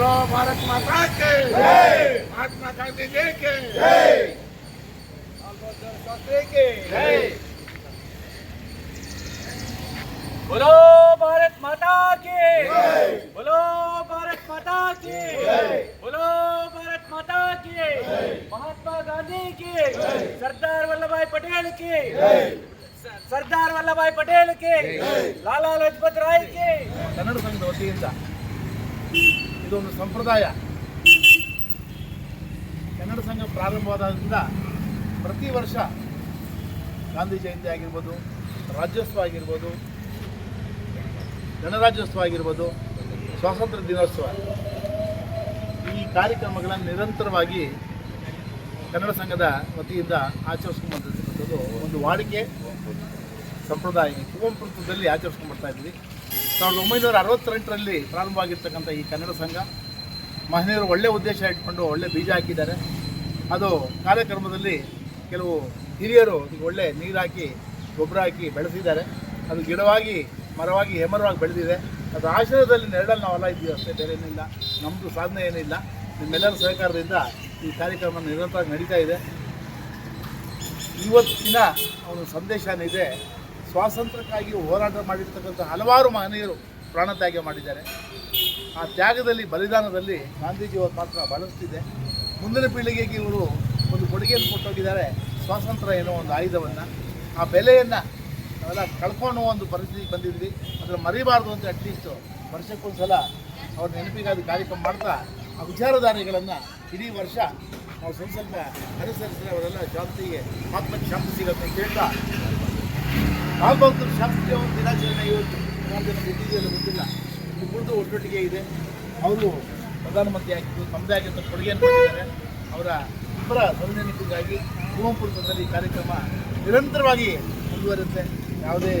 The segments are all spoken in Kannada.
बोलो भारत माता के महात्मा गांधी जी के शास्त्री के बोलो भारत माता की बोलो भारत माता की बोलो भारत माता की महात्मा गांधी की सरदार वल्लभ भाई पटेल की स- सरदार वल्लभ भाई पटेल की लाला लजपत राय की ಕನ್ನಡ ಸಂಘದ ವತಿಯಿಂದ ಇದೊಂದು ಸಂಪ್ರದಾಯ. ಕನ್ನಡ ಸಂಘ ಪ್ರಾರಂಭವಾದಾಗಿಂದ ಪ್ರತಿ ವರ್ಷ ಗಾಂಧಿ ಜಯಂತಿ ಆಗಿರ್ಬೋದು, ರಾಜ್ಯೋತ್ಸವ ಆಗಿರ್ಬೋದು, ಗಣರಾಜ್ಯೋತ್ಸವ ಆಗಿರ್ಬೋದು, ಸ್ವಾತಂತ್ರ್ಯ ದಿನೋತ್ಸವ. ಈ ಕಾರ್ಯಕ್ರಮಗಳನ್ನು ನಿರಂತರವಾಗಿ ಕನ್ನಡ ಸಂಘದ ವತಿಯಿಂದ ಆಚರಿಸ್ಕೊಂಡ್ಬಂದಿರ್ತಕ್ಕಂಥದ್ದು ಒಂದು ವಾಡಿಕೆ ಸಂಪ್ರದಾಯ. ಕುವಂಪುರದಲ್ಲಿ ಆಚರಿಸ್ಕೊಂಡ್ಬರ್ತಾ ಆಚರಿಸ್ಕೊಂಡು ಬರ್ತಾ ಇದ್ವಿ ಸಾವಿರದ ಒಂಬೈನೂರ ಅರವತ್ತೆಂಟರಲ್ಲಿ ಪ್ರಾರಂಭ ಆಗಿರ್ತಕ್ಕಂಥ ಈ ಕನ್ನಡ ಸಂಘ ಮಹನೀಯರು ಒಳ್ಳೆ ಉದ್ದೇಶ ಇಟ್ಕೊಂಡು ಒಳ್ಳೆ ಬೀಜ ಹಾಕಿದ್ದಾರೆ. ಅದು ಕಾರ್ಯಕ್ರಮದಲ್ಲಿ ಕೆಲವು ಹಿರಿಯರು ಒಳ್ಳೆ ನೀರು ಹಾಕಿ, ಗೊಬ್ಬರ ಹಾಕಿ ಬೆಳೆಸಿದ್ದಾರೆ. ಅದು ಗಿಡವಾಗಿ, ಮರವಾಗಿ, ಹೆಮರವಾಗಿ ಬೆಳೆದಿದೆ. ಅದು ಆಶ್ರಯದಲ್ಲಿ ನೆರಳಲ್ಲಿ ನಾವೆಲ್ಲ ಇದ್ದೀವಿ ಅಷ್ಟೇ, ಬೇರೆ ಏನಿಲ್ಲ ನಮ್ಮದು ಸಾಧನೆ ಏನಿಲ್ಲ ನಿಮ್ಮೆಲ್ಲರ ಸಹಕಾರದಿಂದ ಈ ಕಾರ್ಯಕ್ರಮ ನಿರಂತರವಾಗಿ ನಡೀತಾ ಇದೆ. ಇವತ್ತಿನ ಒಂದು ಸಂದೇಶ ಏನಿದೆ ಸ್ವಾತಂತ್ರ್ಯಕ್ಕಾಗಿ ಹೋರಾಟ ಮಾಡಿರ್ತಕ್ಕಂಥ ಹಲವಾರು ಮಹನೀಯರು ಪ್ರಾಣ ತ್ಯಾಗ ಮಾಡಿದ್ದಾರೆ. ಆ ತ್ಯಾಗದಲ್ಲಿ, ಬಲಿದಾನದಲ್ಲಿ ಗಾಂಧೀಜಿಯವರ ಪಾತ್ರ ಬಳಸ್ತಿದೆ ಮುಂದಿನ ಪೀಳಿಗೆಗೆ ಇವರು ಒಂದು ಕೊಡುಗೆಯನ್ನು ಕೊಟ್ಟೋಗಿದ್ದಾರೆ. ಸ್ವಾತಂತ್ರ್ಯ ಏನೋ ಒಂದು ಆಯುಧವನ್ನು. ಆ ಬೆಲೆಯನ್ನು ನಾವೆಲ್ಲ ಕಳ್ಕೊಂಡು ಒಂದು ಪರಿಸ್ಥಿತಿಗೆ ಬಂದಿದ್ವಿ. ಅದನ್ನು ಮರಿಬಾರ್ದು ಅಂತ ಅಟ್ಲೀಸ್ಟು ವರ್ಷಕ್ಕೊಂದ್ಸಲ ಅವ್ರ ನೆನಪಿಗಾಗಿ ಕಾರ್ಯಕ್ರಮ ಮಾಡ್ತಾ, ಆ ವಿಚಾರಧಾರೆಗಳನ್ನು ಇಡೀ ವರ್ಷ ನಾವು ಸ್ವಲ್ಪ ಸ್ವಲ್ಪ ಅನುಸರಿಸಿದ್ರೆ ಅವರೆಲ್ಲ ಶಾಂತಿಗೆ ಆತ್ಮಕ್ಕೆ ಶಾಂತಿ ಸಿಗುತ್ತೆ ಅಂತ ಹೇಳ್ತಾ ಭಾಗವತರ ಶಾಸ್ತ್ರೀಯ ಒಂದು ದಿನಾಚರಣೆ ಇವತ್ತು. ಸುಮಾರು ಜನ ಗೊತ್ತಿದೆಯಲ್ಲ ಗೊತ್ತಿಲ್ಲ. ಇಬ್ಬರದ್ದು ಒಟ್ಟೊಟ್ಟಿಗೆ ಇದೆ. ಅವರು ಪ್ರಧಾನಮಂತ್ರಿ ಆಗಿದ್ದು ತಮ್ಮದೇ ಆಗಿದ್ದ ಕೊಡುಗೆಯನ್ನು ಕೊಟ್ಟಿದ್ದಾರೆ. ಅವರ ಇಬ್ಬರ ಕುವೆಂಪು ಈ ಕಾರ್ಯಕ್ರಮ ನಿರಂತರವಾಗಿ ಮುಂದುವರುತ್ತೆ ಯಾವುದೇ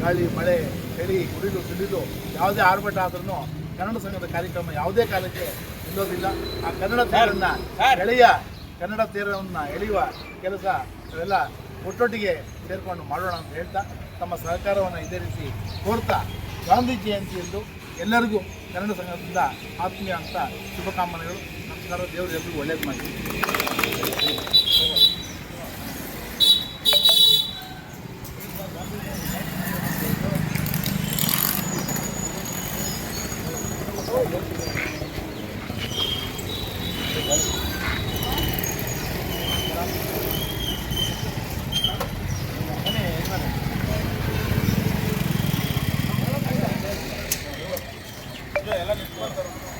ಗಾಳಿ ಮಳೆ ಚಳಿ ಕುಡಿದು ಸಿಡಿದು ಯಾವುದೇ ಆರ್ಭಟ ಆದ್ರೂ ಕನ್ನಡ ಸಂಘದ ಕಾರ್ಯಕ್ರಮ ಯಾವುದೇ ಕಾಲಕ್ಕೆ ನಿಲ್ಲೋದಿಲ್ಲ. ಆ ಕನ್ನಡ ತೇರನ್ನು ಎಳೆಯ ಕನ್ನಡ ತೇರವನ್ನು ಎಳೆಯುವ ಕೆಲಸ ನಾವೆಲ್ಲ ಒಟ್ಟೊಟ್ಟಿಗೆ ಸೇರಿಕೊಂಡು ಮಾಡೋಣ ಅಂತ ಹೇಳ್ತಾ ತಮ್ಮ ಸಹಕಾರವನ್ನು ಇದೇ ರೀತಿ ಕೋರ್ತಾ ಗಾಂಧಿ ಜಯಂತಿಯಂದು ಎಲ್ಲರಿಗೂ ಕನ್ನಡ ಸಂಘದಿಂದ ಆತ್ಮೀಯ ಅಂತ ಶುಭಕಾಮನೆಗಳು ನಮಸ್ಕಾರ, ದೇವರು ಎಲ್ಲರಿಗೂ ಒಳ್ಳೇದು ಮಾಡಿ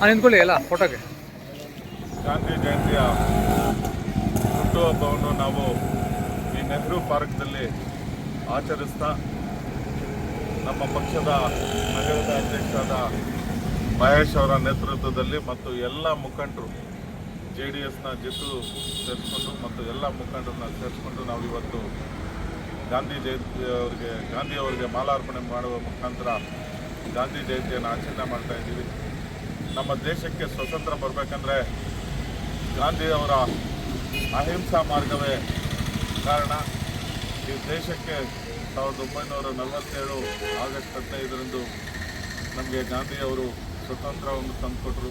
ನಿಂತ್ಕೊಳ್ಳಿ ಎಲ್ಲ, ಫೋಟೋಗೆ. ಗಾಂಧಿ ಜಯಂತಿಯ ಹುಟ್ಟುಹಬ್ಬವನ್ನು ನಾವು ಈ ನೆಹರು ಪಾರ್ಕ್ನಲ್ಲಿ ಆಚರಿಸ್ತಾ ನಮ್ಮ ಪಕ್ಷದ ನಗರದ ಅಧ್ಯಕ್ಷರಾದ ಮಹೇಶ್ ಅವರ ನೇತೃತ್ವದಲ್ಲಿ ಮತ್ತು ಎಲ್ಲ ಮುಖಂಡರು, ಜೆ ಡಿ ಎಸ್ನ ಜಿತ್ತು ಸೇರಿಸ್ಕೊಂಡು ಮತ್ತು ಎಲ್ಲ ಮುಖಂಡರನ್ನ ಸೇರಿಸ್ಕೊಂಡು ನಾವು ಇವತ್ತು ಗಾಂಧಿ ಜಯಂತಿ ಅವರಿಗೆ, ಗಾಂಧಿ ಅವರಿಗೆ ಮಾಲಾರ್ಪಣೆ ಮಾಡುವ ಮುಖಾಂತರ ಗಾಂಧಿ ಜಯಂತಿಯನ್ನು ಆಚರಣೆ ಮಾಡ್ತಾ ಇದ್ದೀವಿ. ನಮ್ಮ ದೇಶಕ್ಕೆ ಸ್ವತಂತ್ರ ಬರಬೇಕಂದ್ರೆ ಗಾಂಧಿಯವರ ಅಹಿಂಸಾ ಮಾರ್ಗವೇ ಕಾರಣ. ಈ ದೇಶಕ್ಕೆ ಸಾವಿರದ ಒಂಬೈನೂರ ನಲವತ್ತೇಳು ಆಗಸ್ಟ್ ಹದಿನೈದರಂದು ನಮಗೆ ಗಾಂಧಿಯವರು ಸ್ವತಂತ್ರವನ್ನು ತಂದುಕೊಟ್ರು.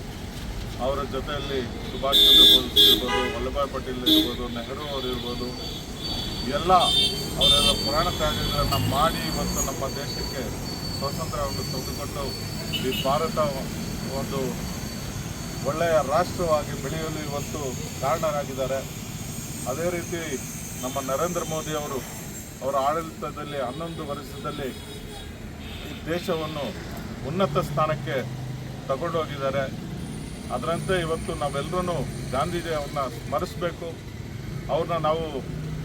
ಅವರ ಜೊತೆಯಲ್ಲಿ ಸುಭಾಷ್ ಚಂದ್ರ ಬೋಸ್ ಇರ್ಬೋದು ವಲ್ಲಭಾಯ್ ಪಟೇಲ್ ಇರ್ಬೋದು, ನೆಹರು ಅವರು ಇರ್ಬೋದು, ಎಲ್ಲ ಅವರೆಲ್ಲ ಪುರಾಣ ಕಾರ್ಯಗಳನ್ನು ಮಾಡಿ ಇವತ್ತು ನಮ್ಮ ದೇಶಕ್ಕೆ ಸ್ವಾತಂತ್ರ್ಯವನ್ನು ತಂದುಕೊಟ್ಟು ಈ ಭಾರತ ಒಂದು ಒಳ್ಳೆಯ ರಾಷ್ಟ್ರವಾಗಿ ಬೆಳೆಯಲು ಇವತ್ತು ಕಾರಣರಾಗಿದ್ದಾರೆ. ಅದೇ ರೀತಿ ನಮ್ಮ ನರೇಂದ್ರ ಮೋದಿ ಅವರು ಅವರ ಆಡಳಿತದಲ್ಲಿ ಹನ್ನೊಂದು ವರ್ಷದಲ್ಲಿ ಈ ದೇಶವನ್ನು ಉನ್ನತ ಸ್ಥಾನಕ್ಕೆ ತಗೊಂಡೋಗಿದ್ದಾರೆ. ಅದರಂತೆ ಇವತ್ತು ನಾವೆಲ್ಲರೂ ಗಾಂಧೀಜಿಯವ್ರನ್ನ ಸ್ಮರಿಸಬೇಕು. ಅವ್ರನ್ನ ನಾವು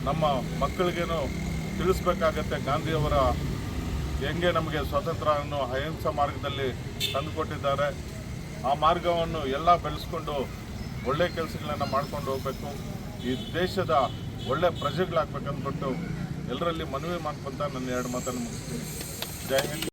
ನಮ್ಮ ಮಕ್ಕಳಿಗೇನು ತಿಳಿಸ್ಬೇಕಾಗತ್ತೆ ಗಾಂಧಿಯವರ ಹೆಂಗೆ ನಮಗೆ ಸ್ವಾತಂತ್ರ್ಯವನ್ನು ಅಹಿಂಸಾ ಮಾರ್ಗದಲ್ಲಿ ತಂದುಕೊಟ್ಟಿದ್ದಾರೆ, ಆ ಮಾರ್ಗವನ್ನು ಎಲ್ಲ ಬೆಳೆಸ್ಕೊಂಡು ಒಳ್ಳೆ ಕೆಲಸಗಳನ್ನು ಮಾಡ್ಕೊಂಡು ಹೋಗಬೇಕು, ಈ ದೇಶದ ಒಳ್ಳೆ ಪ್ರಜೆಗಳಾಗಬೇಕಂದ್ಬಿಟ್ಟು ಎಲ್ಲರಲ್ಲಿ ಮನವಿ ಮಾಡ್ಕೊಂತ ನನ್ನ ಎರಡು ಮಾತನ್ನು ಮುಗಿಸ್ತೀನಿ. ಜೈ ಹಿಂದ್.